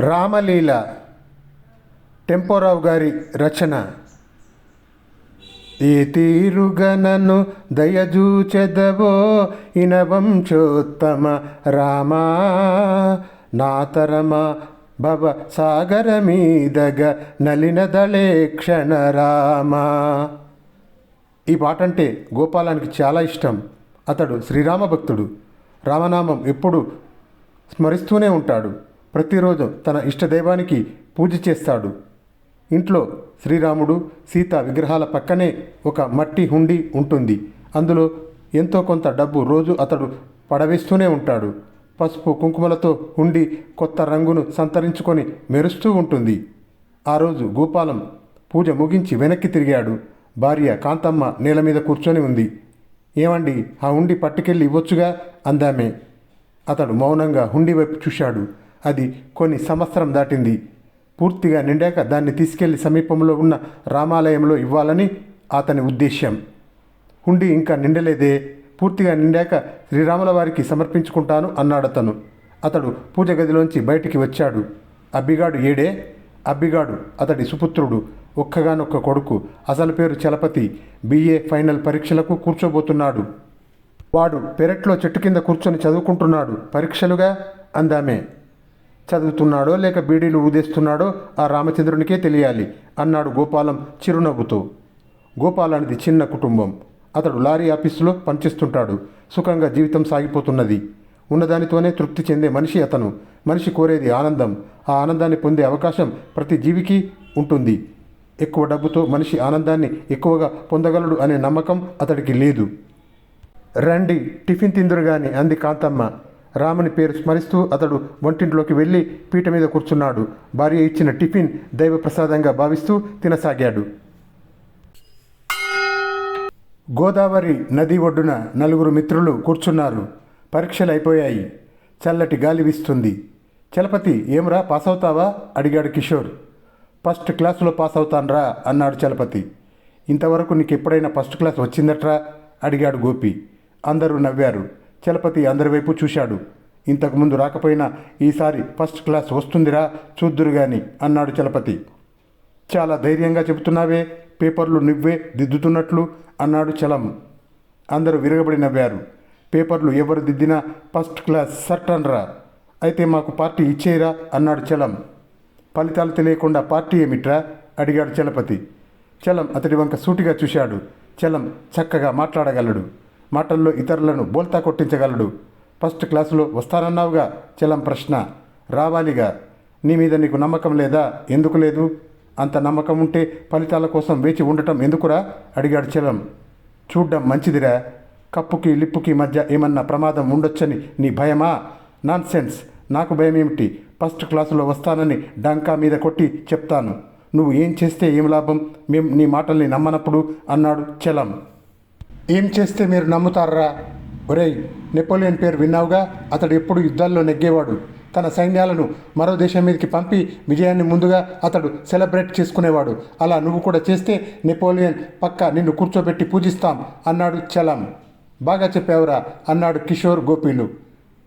రామలీల టెంపోరావు గారి రచన. ఈ తీరుగనను దయజూచెదవో ఇనవంశోత్తమ రామా. నాతరమ భవ సాగర మీదగ నలినదళే క్షణ రామా. ఈ పాట అంటే గోపాలానికి చాలా ఇష్టం. అతడు శ్రీరామ భక్తుడు రామనామం ఎప్పుడు స్మరిస్తూనే ఉంటాడు. ప్రతిరోజు తన ఇష్టదైవానికి పూజ చేస్తాడు. ఇంట్లో శ్రీరాముడు సీత విగ్రహాల పక్కనే ఒక మట్టి హుండీ ఉంటుంది. అందులో ఎంతో కొంత డబ్బు రోజు అతడు పడవేస్తూనే ఉంటాడు. పసుపు కుంకుమలతో ఉండి కొత్త రంగును సంతరించుకొని మెరుస్తూ ఉంటుంది. ఆ రోజు గోపాలం పూజ ముగించి వెనక్కి తిరిగాడు. భార్య కాంతమ్మ నేల మీద కూర్చొని ఉంది. ఏమండి ఆ హుండి పట్టుకెళ్ళి ఇవ్వొచ్చుగా? అందామే. అతడు మౌనంగా హుండి వైపు చూశాడు. అది కొన్ని సంవత్సరం దాటింది. పూర్తిగా నిండాక దాన్ని తీసుకెళ్ళి సమీపంలో ఉన్న రామాలయంలో ఇవ్వాలని అతని ఉద్దేశ్యం. హుండీ ఇంకా నిండలేదే. పూర్తిగా నిండాక శ్రీరాముల వారికి సమర్పించుకుంటాను అన్నాడతను అతడు పూజ గదిలోంచి బయటికి వచ్చాడు. అబ్బిగాడు ఏడే? అబ్బిగాడు అతడి సుపుత్రుడు ఒక్కగానొక్క కొడుకు అసలు పేరు చలపతి బిఏ ఫైనల్ పరీక్షలకు కూర్చోబోతున్నాడు. వాడు పెరట్లో చెట్టు కింద కూర్చొని చదువుకుంటున్నాడు. పరీక్షలుగా? అందామే. చదువుతున్నాడో లేక బీడీలు ఊదేస్తున్నాడో ఆ రామచంద్రునికే తెలియాలి అన్నాడు గోపాలం చిరునవ్వుతో. గోపాలానిది చిన్న కుటుంబం. అతడు లారీ ఆఫీసులో పనిచేస్తుంటాడు. సుఖంగా జీవితం సాగిపోతున్నది. ఉన్నదానితోనే తృప్తి చెందే మనిషి అతను. మనిషి కోరేది ఆనందం. ఆ ఆనందాన్ని పొందే అవకాశం ప్రతి జీవికి ఉంటుంది. ఎక్కువ డబ్బుతో మనిషి ఆనందాన్ని ఎక్కువగా పొందగలడు అనే నమ్మకం అతడికి లేదు. రండి టిఫిన్ తిందురు గాని అంది కాంతమ్మ. రాముని పేరు స్మరిస్తూ అతడు వంటింట్లోకి వెళ్ళి పీట మీద కూర్చున్నాడు. భార్య ఇచ్చిన టిఫిన్ దైవ ప్రసాదంగా భావిస్తూ తినసాగాడు. గోదావరి నది ఒడ్డున నలుగురు మిత్రులు కూర్చున్నారు. పరీక్షలు అయిపోయాయి. చల్లటి గాలి వీస్తుంది. చలపతి ఏమ్రా పాస్ అవుతావా అడిగాడు కిషోర్. ఫస్ట్ క్లాసులో పాస్ అవుతాన్రా అన్నాడు చలపతి. ఇంతవరకు నీకు ఎప్పుడైనా ఫస్ట్ క్లాస్ వచ్చిందట్రా? అడిగాడు గోపి. అందరూ నవ్వారు. చలపతి అందరి వైపు చూశాడు. ఇంతకుముందు రాకపోయినా ఈసారి ఫస్ట్ క్లాస్ వస్తుందిరా చూద్దురు గాని అన్నాడు చలపతి. చాలా ధైర్యంగా చెబుతున్నావే పేపర్లు నువ్వే దిద్దుతున్నట్లు అన్నాడు చలం. అందరూ విరగబడి నవ్వారు. పేపర్లు ఎవరు దిద్దినా ఫస్ట్ క్లాస్ సర్ట్ అనరా అయితే మాకు పార్టీ ఇచ్చేయరా అన్నాడు చలం. ఫలితాలు తెలియకుండా పార్టీ ఏమిట్రా? అడిగాడు చలపతి. చలం అతడి వంక సూటిగా చూశాడు. చలం చక్కగా మాట్లాడగలడు. మాటల్లో ఇతరులను బోల్తా కొట్టించగలడు. ఫస్ట్ క్లాసులో వస్తానన్నావుగా? చలం ప్రశ్న. రావాలిగా. నీ మీద నీకు నమ్మకం లేదా? ఎందుకు లేదు? అంత నమ్మకం ఉంటే ఫలితాల కోసం వేచి ఉండటం ఎందుకురా? అడిగాడు చలం. చూడ్డం మంచిదిరా. కప్పుకి లిప్పుకి మధ్య ఏమన్నా ప్రమాదం ఉండొచ్చని నీ భయమా? నాన్ సెన్స్ నాకు భయం ఏమిటి ఫస్ట్ క్లాసులో వస్తానని డంకా మీద కొట్టి చెప్తాను. నువ్వు ఏం చేస్తే ఏం లాభం? మేం నీ మాటల్ని నమ్మనప్పుడు అన్నాడు చలం. ఏం చేస్తే మీరు నమ్ముతారా? ఒరేయ్ నెపోలియన్ పేరు విన్నావుగా? అతడు ఎప్పుడు యుద్ధాల్లో నెగ్గేవాడు. తన సైన్యాలను మరో దేశం మీదకి పంపి విజయాన్ని ముందుగా అతడు సెలబ్రేట్ చేసుకునేవాడు. అలా నువ్వు కూడా చేస్తే నెపోలియన్ పక్క నిన్ను కూర్చోబెట్టి పూజిస్తాం అన్నాడు చలం. బాగా చెప్పావురా అన్నాడు కిషోర్ గోపీలు.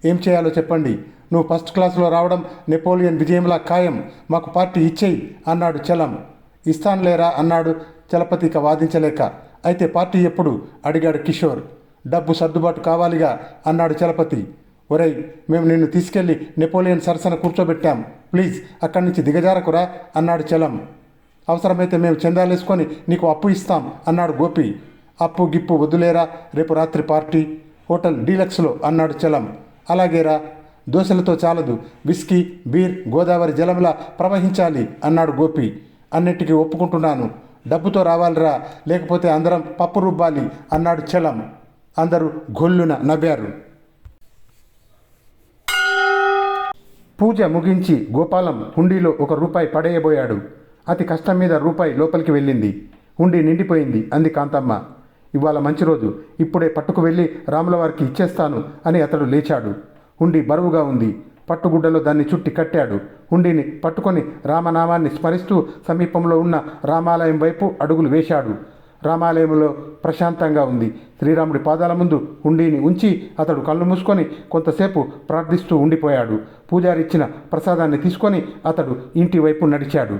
ఏం చేయాలో చెప్పండి. నువ్వు ఫస్ట్ క్లాస్లో రావడం నెపోలియన్ విజయంలా ఖాయం. మాకు పార్టీ ఇచ్చేయి అన్నాడు చలం. ఇస్తాన్లేరా అన్నాడు చలపతిక వాదించలేక. అయితే పార్టీ ఎప్పుడు? అడిగాడు కిషోర్. డబ్బు సర్దుబాటు కావాలిగా అన్నాడు చలపతి. ఒరేయ్ మేము నిన్ను తీసుకెళ్ళి నెపోలియన్ సరసన కూర్చోబెట్టాం. ప్లీజ్ అక్కడి నుంచి దిగజారకురా అన్నాడు చలం. అవసరమైతే మేము చందాలేసుకొని నీకు అప్పు ఇస్తాం అన్నాడు గోపి. అప్పు గిప్పు వద్దులేరా రేపు రాత్రి పార్టీ. హోటల్ డీలక్స్లో అన్నాడు చలం. అలాగేరా దోశలతో చాలదు. విస్కీ బీర్ గోదావరి జలంలా ప్రవహించాలి అన్నాడు గోపి. అన్నిటికీ ఒప్పుకుంటున్నాను. డబ్బుతో రావాలిరా లేకపోతే అందరం పప్పు రుబ్బాలి అన్నాడు చలం. అందరూ గొల్లున నవ్వారు. పూజ ముగించి గోపాలం హుండీలో ఒక రూపాయి పడేయబోయాడు. అతి కష్టం మీద రూపాయి లోపలికి వెళ్ళింది. హుండీ నిండిపోయింది అంది కాంతమ్మ. ఇవాళ మంచి రోజు ఇప్పుడే పట్టుకు వెళ్ళి రాముల వారికి ఇచ్చేస్తాను అని అతడు లేచాడు. హుండీ బరువుగా ఉంది. పట్టుగుడ్డలో దాన్ని చుట్టి కట్టాడు. హుండీని పట్టుకొని రామనామాన్ని స్మరిస్తూ సమీపంలో ఉన్న రామాలయం వైపు అడుగులు వేశాడు. రామాలయంలో ప్రశాంతంగా ఉంది. శ్రీరాముడి పాదాల ముందు హుండీని ఉంచి అతడు కళ్ళు మూసుకొని కొంతసేపు ప్రార్థిస్తూ ఉండిపోయాడు. పూజారి ఇచ్చిన ప్రసాదాన్ని తీసుకొని అతడు ఇంటి వైపు నడిచాడు.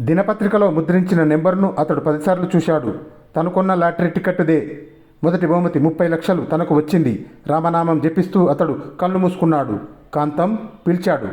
దినపత్రికలో ముద్రించిన నెంబర్ను అతడు పదిసార్లు చూశాడు. తనుకున్న లాటరీ టికెట్దే మొదటి బహుమతి ముప్పై లక్షలు తనకు వచ్చింది. రామనామం జపిస్తూ అతడు కళ్ళు మూసుకున్నాడు. కాంతం పిలిచాడు.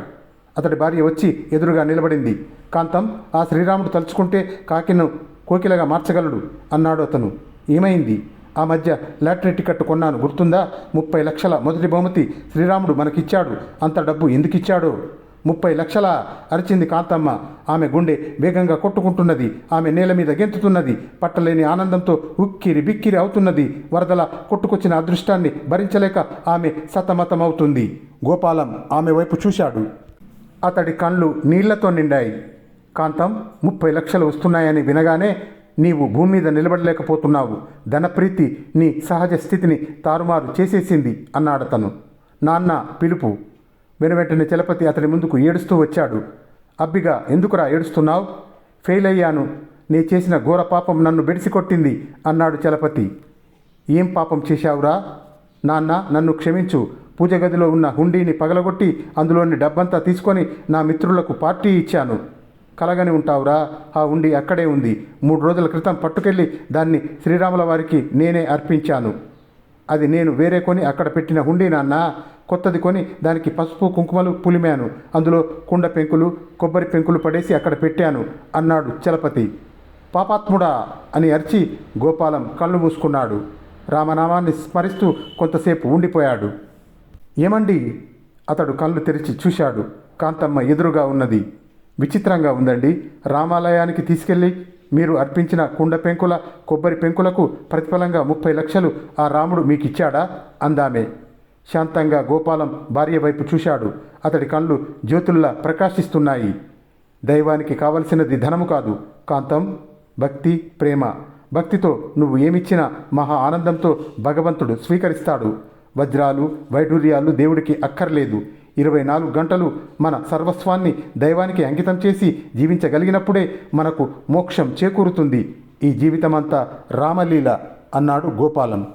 అతడి భార్య వచ్చి ఎదురుగా నిలబడింది. కాంతం ఆ శ్రీరాముడు తలుచుకుంటే కాకిను కోకిలగా మార్చగలడు అన్నాడు అతను. ఏమైంది? ఆ మధ్య లాటరీ టికెట్ కొన్నాను. గుర్తుందా? ముప్పై లక్షల మొదటి బహుమతి శ్రీరాముడు మనకిచ్చాడు. అంత డబ్బు ఎందుకు ఇచ్చాడో ముప్పై లక్షల అరిచింది కాంతమ్మ. ఆమె గుండె వేగంగా కొట్టుకుంటున్నది. ఆమె నేల మీద గెంతుతున్నది. పట్టలేని ఆనందంతో ఉక్కిరి బిక్కిరి అవుతున్నది. వరదల కొట్టుకొచ్చిన అదృష్టాన్ని భరించలేక ఆమె సతమతమవుతుంది. గోపాలం ఆమె వైపు చూశాడు. అతడి కళ్ళు నీళ్ళతో నిండాయి. కాంతం ముప్పై లక్షలు వస్తున్నాయని వినగానే నీవు భూమి మీద నిలబడలేకపోతున్నావు. ధనప్రీతి నీ సహజ స్థితిని తారుమారు చేసేసింది అన్నాడతను. నాన్న పిలుపు. వెనువెంటనే చలపతి అతని ముందుకు ఏడుస్తూ వచ్చాడు. అబ్బిగా ఎందుకురా ఏడుస్తున్నావు? ఫెయిల్ అయ్యాను. నీ చేసిన ఘోర పాపం నన్ను బెడిసి కొట్టింది అన్నాడు చలపతి. ఏం పాపం చేశావురా? నాన్న నన్ను క్షమించు. పూజ గదిలో ఉన్న హుండీని పగలగొట్టి అందులోని డబ్బంతా తీసుకొని నా మిత్రులకు పార్టీ ఇచ్చాను. కలగని ఉంటావురా? ఆ ఉండి అక్కడే ఉంది. మూడు రోజుల క్రితం పట్టుకెళ్ళి దాన్ని శ్రీరాముల వారికి నేనే అర్పించాను. అది నేను వేరే కొని అక్కడ పెట్టిన హుండీ నాన్న. కొత్తది కొని దానికి పసుపు కుంకుమలు పులిమాను. అందులో కుండ పెంకులు కొబ్బరి పెంకులు పడేసి అక్కడ పెట్టాను అన్నాడు చలపతి. పాపాత్ముడా అని అరిచి గోపాలం కళ్ళు మూసుకున్నాడు. రామనామాన్ని స్మరిస్తూ కొంతసేపు ఉండిపోయాడు. ఏమండి? అతడు కళ్ళు తెరిచి చూశాడు. కాంతమ్మ ఎదురుగా ఉన్నది. విచిత్రంగా ఉందండి. రామాలయానికి తీసుకెళ్ళి మీరు అర్పించిన కుండ పెంకుల కొబ్బరి పెంకులకు ప్రతిఫలంగా ముప్పై లక్షలు ఆ రాముడు మీకు ఇచ్చాడా అందామే. శాంతంగా గోపాలం భార్య వైపు చూశాడు. అతడి కళ్ళు జ్యోతుల్లా ప్రకాశిస్తున్నాయి. దైవానికి కావలసినది ధనము కాదు. కాంతం భక్తి ప్రేమ. భక్తితో నువ్వు ఏమిచ్చినా మహా ఆనందంతో భగవంతుడు స్వీకరిస్తాడు. వజ్రాలు వైఢూర్యాలు దేవుడికి అక్కర్లేదు. ఇరవై నాలుగు గంటలు మన సర్వస్వాన్ని దైవానికి అంకితం చేసి జీవించగలిగినప్పుడే మనకు మోక్షం చేకూరుతుంది. ఈ జీవితమంతా రామలీల అన్నాడు గోపాలం.